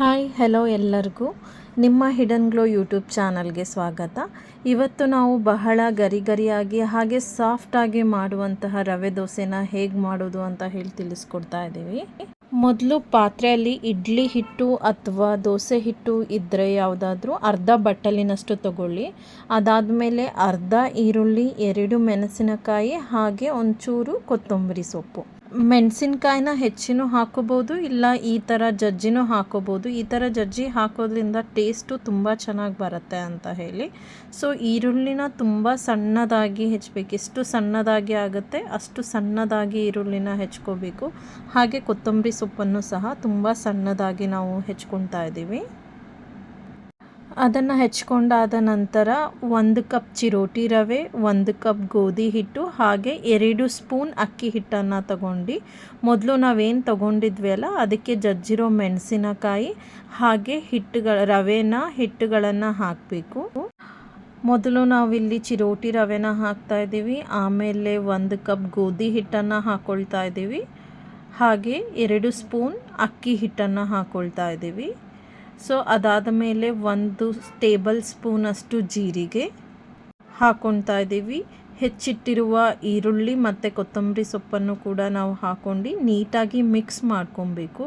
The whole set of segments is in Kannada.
ಹಾಯ್ ಹೆಲೋ ಎಲ್ಲರಿಗೂ. ನಿಮ್ಮ ಹಿಡನ್ ಗ್ಲೋ ಯೂಟ್ಯೂಬ್ ಚಾನಲ್ಗೆ ಸ್ವಾಗತ. ಇವತ್ತು ನಾವು ಬಹಳ ಗರಿ ಗರಿಯಾಗಿ ಹಾಗೆ ಸಾಫ್ಟಾಗಿ ಮಾಡುವಂತಹ ರವೆ ದೋಸೆನ ಹೇಗೆ ಮಾಡೋದು ಅಂತ ಹೇಳಿ ತಿಳಿಸ್ಕೊಡ್ತಾ ಇದ್ದೀವಿ. ಮೊದಲು ಪಾತ್ರೆಯಲ್ಲಿ ಇಡ್ಲಿ ಹಿಟ್ಟು ಅಥವಾ ದೋಸೆ ಹಿಟ್ಟು ಇದ್ದರೆ ಯಾವುದಾದ್ರೂ ಅರ್ಧ ಬಟ್ಟಲಿನಷ್ಟು ತಗೊಳ್ಳಿ. ಅದಾದಮೇಲೆ ಅರ್ಧ ಈರುಳ್ಳಿ, ಎರಡು ಮೆಣಸಿನಕಾಯಿ, ಹಾಗೆ ಒಂಚೂರು ಕೊತ್ತಂಬರಿ ಸೊಪ್ಪು. ಮೆಣಸಿನ್ಕಾಯಿನ ಹೆಚ್ಚಿನೂ ಹಾಕೋಬೋದು, ಇಲ್ಲ ಈ ಥರ ಜಜ್ಜಿನೂ ಹಾಕೋಬೋದು. ಈ ಥರ ಜಜ್ಜಿ ಹಾಕೋದ್ರಿಂದ ಟೇಸ್ಟು ತುಂಬ ಚೆನ್ನಾಗಿ ಬರುತ್ತೆ ಅಂತ ಹೇಳಿ. ಸೊ ಈರುಳ್ಳಿನ ತುಂಬ ಸಣ್ಣದಾಗಿ ಹೆಚ್ಚಬೇಕು. ಎಷ್ಟು ಸಣ್ಣದಾಗಿ ಆಗುತ್ತೆ ಅಷ್ಟು ಸಣ್ಣದಾಗಿ ಈರುಳ್ಳಿನ ಹೆಚ್ಕೋಬೇಕು. ಹಾಗೆ ಕೊತ್ತಂಬರಿ ಸೊಪ್ಪನ್ನು ಸಹ ತುಂಬ ಸಣ್ಣದಾಗಿ ನಾವು ಹೆಚ್ಕೊತಾ ಇದ್ದೀವಿ. ಅದನ್ನು ಹೆಚ್ಕೊಂಡಾದ ನಂತರ ಒಂದು ಕಪ್ ಚಿರೋಟಿ ರವೆ, ಒಂದು ಕಪ್ ಗೋಧಿ ಹಿಟ್ಟು, ಹಾಗೆ ಎರಡು ಸ್ಪೂನ್ ಅಕ್ಕಿ ಹಿಟ್ಟನ್ನು ತಗೊಂಡು. ಮೊದಲು ನಾವೇನು ತಗೊಂಡಿದ್ವಿ ಅಲ್ಲ ಅದಕ್ಕೆ ಜಜ್ಜಿರೋ ಮೆಣಸಿನಕಾಯಿ, ಹಾಗೆ ಹಿಟ್ಟುಗಳ, ರವೆನ, ಹಿಟ್ಟುಗಳನ್ನು ಹಾಕಬೇಕು. ಮೊದಲು ನಾವಿಲ್ಲಿ ಚಿರೋಟಿ ರವೆನ ಹಾಕ್ತಾ ಇದ್ದೀವಿ, ಆಮೇಲೆ ಒಂದು ಕಪ್ ಗೋಧಿ ಹಿಟ್ಟನ್ನು ಹಾಕ್ಕೊಳ್ತಾ ಇದ್ದೀವಿ, ಹಾಗೆ ಎರಡು ಸ್ಪೂನ್ ಅಕ್ಕಿ ಹಿಟ್ಟನ್ನು ಹಾಕ್ಕೊಳ್ತಾ ಇದ್ದೀವಿ. ಸೊ ಅದಾದ ಮೇಲೆ ಒಂದು ಟೇಬಲ್ ಸ್ಪೂನಷ್ಟು ಜೀರಿಗೆ ಹಾಕೊತಾ ಇದ್ದೀವಿ. ಹೆಚ್ಚಿಟ್ಟಿರುವ ಈರುಳ್ಳಿ ಮತ್ತು ಕೊತ್ತಂಬರಿ ಸೊಪ್ಪನ್ನು ಕೂಡ ನಾವು ಹಾಕೊಂಡು ನೀಟಾಗಿ ಮಿಕ್ಸ್ ಮಾಡ್ಕೊಬೇಕು.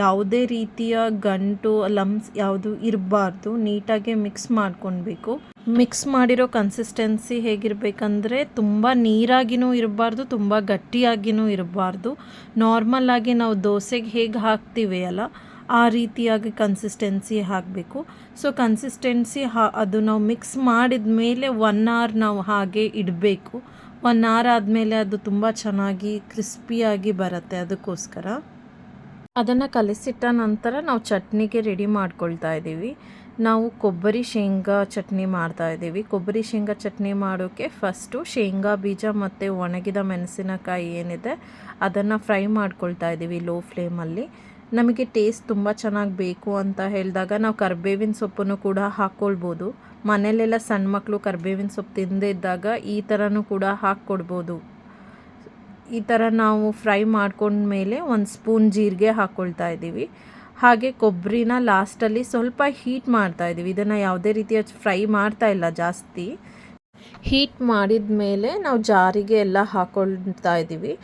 ಯಾವುದೇ ರೀತಿಯ ಗಂಟು ಲಮ್ಸ್ ಯಾವುದು ಇರಬಾರ್ದು, ನೀಟಾಗಿ ಮಿಕ್ಸ್ ಮಾಡ್ಕೊಳ್ಬೇಕು ಮಿಕ್ಸ್ ಮಾಡಿರೋ ಕನ್ಸಿಸ್ಟೆನ್ಸಿ ಹೇಗಿರಬೇಕಂದ್ರೆ ತುಂಬ ನೀರಾಗಿನೂ ಇರಬಾರ್ದು, ತುಂಬ ಗಟ್ಟಿಯಾಗಿನೂ ಇರಬಾರ್ದು. ನಾರ್ಮಲ್ಲಾಗಿ ನಾವು ದೋಸೆಗೆ ಹೇಗೆ ಹಾಕ್ತೀವಿ ಅಲ್ಲ ಆ ರೀತಿಯಾಗಿ ಕನ್ಸಿಸ್ಟೆನ್ಸಿ ಹಾಕಬೇಕು. ಸೊ ಕನ್ಸಿಸ್ಟೆನ್ಸಿ ಹಾ, ಅದು ನಾವು ಮಿಕ್ಸ್ ಮಾಡಿದ ಮೇಲೆ ಒನ್ ಅವರ್ ನಾವು ಹಾಗೆ ಇಡಬೇಕು. ಒನ್ ಅವರ್ ಆದಮೇಲೆ ಅದು ತುಂಬ ಚೆನ್ನಾಗಿ ಕ್ರಿಸ್ಪಿಯಾಗಿ ಬರುತ್ತೆ ಅದಕ್ಕೋಸ್ಕರ. ಅದನ್ನು ಕಲಿಸಿಟ್ಟ ನಂತರ ನಾವು ಚಟ್ನಿಗೆ ರೆಡಿ ಮಾಡ್ಕೊಳ್ತಾ ಇದ್ದೀವಿ. ನಾವು ಕೊಬ್ಬರಿ ಶೇಂಗಾ ಚಟ್ನಿ ಮಾಡ್ತಾ ಇದ್ದೀವಿ. ಕೊಬ್ಬರಿ ಶೇಂಗಾ ಚಟ್ನಿ ಮಾಡೋಕ್ಕೆ ಫಸ್ಟು ಶೇಂಗಾ ಬೀಜ ಮತ್ತು ಒಣಗಿದ ಮೆಣಸಿನಕಾಯಿ ಏನಿದೆ, ಅದನ್ನು ಫ್ರೈ ಮಾಡ್ಕೊಳ್ತಾ ಇದ್ದೀವಿ ಲೋ ಫ್ಲೇಮಲ್ಲಿ ನಮಗೆ ಟೇಸ್ಟ್ ತುಂಬ ಚೆನ್ನಾಗಿ ಬೇಕು ಅಂತ ಹೇಳಿದಾಗ ನಾವು ಕರಿಬೇವಿನ ಸೊಪ್ಪನ್ನು ಕೂಡ ಹಾಕ್ಕೊಳ್ಬೋದು. ಮನೆಯಲ್ಲೆಲ್ಲ ಸಣ್ಣ ಮಕ್ಕಳು ಕರಿಬೇವಿನ ಸೊಪ್ಪು ತಿಂದೇ ಇದ್ದಾಗ ಈ ಥರನೂ ಕೂಡ ಹಾಕ್ಕೊಡ್ಬೋದು. ಈ ಥರ ನಾವು ಫ್ರೈ ಮಾಡ್ಕೊಂಡ್ಮೇಲೆ ಒಂದು ಸ್ಪೂನ್ ಜೀರಿಗೆ ಹಾಕ್ಕೊಳ್ತಾ ಇದ್ದೀವಿ. ಹಾಗೆ ಕೊಬ್ಬರಿನ ಲಾಸ್ಟಲ್ಲಿ ಸ್ವಲ್ಪ ಹೀಟ್ ಮಾಡ್ತಾ ಇದ್ದೀವಿ. ಇದನ್ನು ಯಾವುದೇ ರೀತಿಯ ಫ್ರೈ ಮಾಡ್ತಾ ಇಲ್ಲ ಜಾಸ್ತಿ. ಹೀಟ್ ಮಾಡಿದ ಮೇಲೆ ನಾವು ಜಾರಿಗೆ ಎಲ್ಲ ಹಾಕೊಳ್ತಾ ಇದ್ದೀವಿ.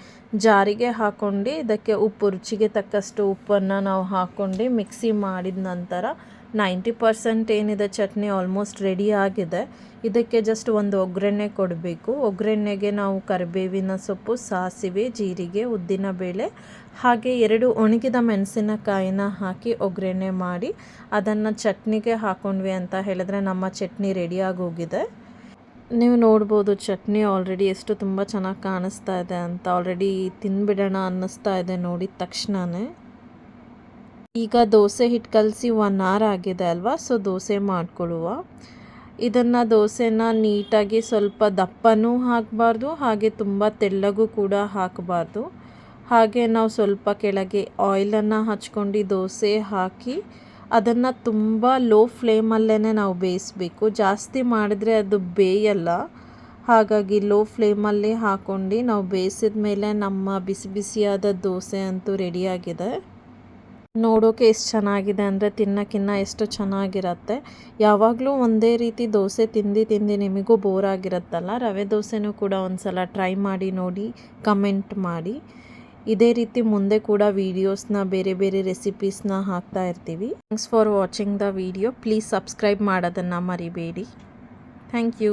ಜಾರಿಗೆ ಹಾಕೊಂಡು ಇದಕ್ಕೆ ಉಪ್ಪು, ರುಚಿಗೆ ತಕ್ಕಷ್ಟು ಉಪ್ಪನ್ನು ನಾವು ಹಾಕ್ಕೊಂಡು ಮಿಕ್ಸಿ ಮಾಡಿದ ನಂತರ ನೈಂಟಿ ಪರ್ಸೆಂಟ್ ಏನಿದೆ ಚಟ್ನಿ ಆಲ್ಮೋಸ್ಟ್ ರೆಡಿ ಆಗಿದೆ. ಇದಕ್ಕೆ ಜಸ್ಟ್ ಒಂದು ಒಗ್ಗರಣೆ ಕೊಡಬೇಕು. ಒಗ್ಗರಣೆಗೆ ನಾವು ಕರಿಬೇವಿನ ಸೊಪ್ಪು, ಸಾಸಿವೆ, ಜೀರಿಗೆ, ಉದ್ದಿನ ಬೇಳೆ, ಹಾಗೆ ಎರಡು ಒಣಗಿದ ಮೆಣಸಿನಕಾಯಿನ ಹಾಕಿ ಒಗ್ಗರಣೆ ಮಾಡಿ ಅದನ್ನು ಚಟ್ನಿಗೆ ಹಾಕೊಂಡ್ವಿ ಅಂತ ಹೇಳಿದ್ರೆ ನಮ್ಮ ಚಟ್ನಿ ರೆಡಿಯಾಗಿ ಹೋಗಿದೆ ನೀವು ನೋಡ್ಬೋದು ಚಟ್ನಿ ಆಲ್ರೆಡಿ ಎಷ್ಟು ತುಂಬ ಚೆನ್ನಾಗಿ ಕಾಣಿಸ್ತಾ ಇದೆ ಅಂತ ಆಲ್ರೆಡಿ ತಿನ್ಬಿಡೋಣ ಅನ್ನಿಸ್ತಾ ಇದೆ ನೋಡಿದ ತಕ್ಷಣವೇ ಈಗ ದೋಸೆ ಹಿಟ್ಟು ಕಲಸಿ ಒನ್ ಅವರ್ ಆಗಿದೆ ಅಲ್ವಾ? ಸೊ ದೋಸೆ ಮಾಡ್ಕೊಳ್ಳುವ. ಇದನ್ನು ದೋಸೆನ ನೀಟಾಗಿ ಸ್ವಲ್ಪ ದಪ್ಪನೂ ಹಾಕಬಾರ್ದು, ಹಾಗೆ ತುಂಬ ತೆಳ್ಳಗೂ ಕೂಡ ಹಾಕಬಾರ್ದು. ಹಾಗೆ ನಾವು ಸ್ವಲ್ಪ ಕೆಳಗೆ ಆಯಿಲನ್ನು ಹಚ್ಕೊಂಡು ದೋಸೆ ಹಾಕಿ ಅದನ್ನು ತುಂಬ ಲೋ ಫ್ಲೇಮಲ್ಲೇ ನಾವು ಬೇಯಿಸ್ಬೇಕು. ಜಾಸ್ತಿ ಮಾಡಿದ್ರೆ ಅದು ಬೇಯಲ್ಲ. ಹಾಗಾಗಿ ಲೋ ಫ್ಲೇಮಲ್ಲಿ ಹಾಕ್ಕೊಂಡು ನಾವು ಬೇಯಿಸಿದ ಮೇಲೆ ನಮ್ಮ ಬಿಸಿ ಬಿಸಿಯಾದ ದೋಸೆ ಅಂತೂ ರೆಡಿಯಾಗಿದೆ ನೋಡೋಕೆ ಎಷ್ಟು ಚೆನ್ನಾಗಿದೆ ಅಂದರೆ ತಿನ್ನೋಕ್ಕಿನ್ನ ಎಷ್ಟು ಚೆನ್ನಾಗಿರತ್ತೆ. ಯಾವಾಗಲೂ ಒಂದೇ ರೀತಿ ದೋಸೆ ತಿಂದು ತಿಂದು ನಿಮಗೂ ಬೋರ್ ಆಗಿರುತ್ತಲ್ಲ. ರವೆ ದೋಸೆನೂ ಕೂಡ ಒಂದು ಸಲ ಟ್ರೈ ಮಾಡಿ ನೋಡಿ ಕಮೆಂಟ್ ಮಾಡಿ. ಇದೇ ರೀತಿ ಮುಂದೆ ಕೂಡ ವೀಡಿಯೋಸ್ನ ಬೇರೆ ಬೇರೆ ರೆಸಿಪೀಸ್ನ ಹಾಕ್ತಾ ಇರ್ತೀವಿ. Thanks for watching the video please subscribe ಮಾಡೋದನ್ನು ಮರಿಬೇಡಿ. Thank you